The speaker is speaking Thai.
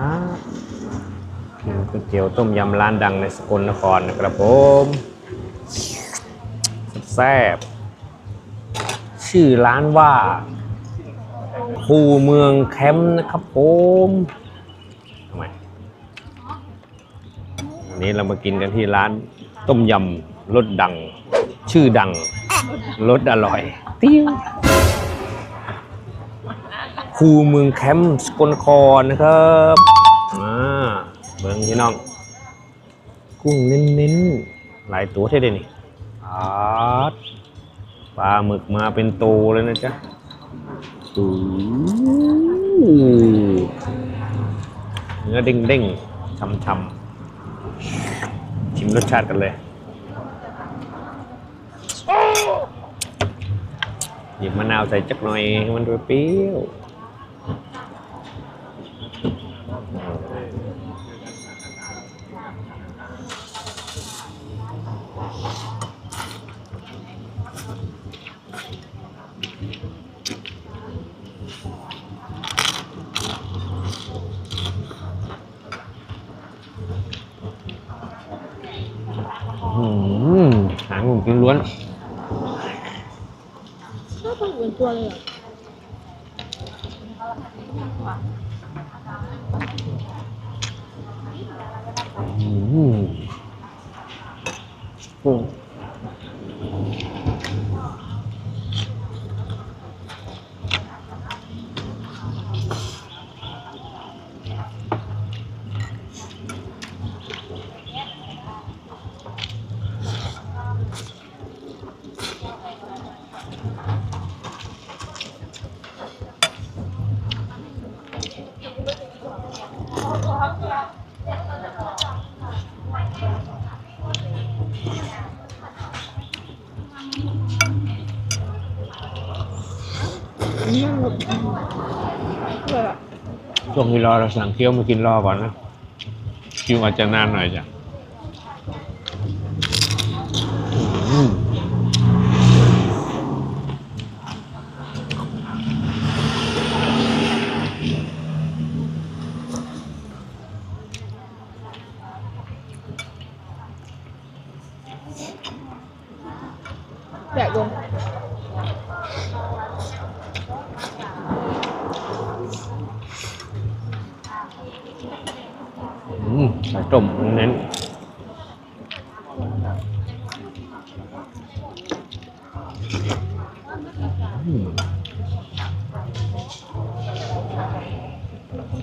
ฮะกินก๋วยเตี๋ยวต้มยำร้านดังในสกลนครนะครับผมแซ่บชื่อร้านว่าคูเมืองแคมป์นะครับผมทำไมวันนี้เรามากินกันที่ร้านต้มยำรสดัง ชื่อดังรสอร่อยติ้ว คูเมืองแคมป์สกลนครนะครับอ่าเบิ้งพี่น้อง กุ้งเน้นๆ หลายตัวเท่เดนี่อาดปลาหมึกมาเป็นโตเลยนะจ๊ะอู้เนื้อเด้งๆช่ำๆชิมรสชาติกันเลยหยิบมะนาวใส่จักหน่อยให้มันเปรี้ยวอื มหางหมูกินล้วนก็ต้องเหมือนตัวเลยเหรออืม ช่วงที่รอเราสั่งเคี้ยวมากินรอก่อนนะคิวอาจจะนานหน่อยจ้ะ Dạ, vâng. ừ, chạy luôn ừ, phải trộm nén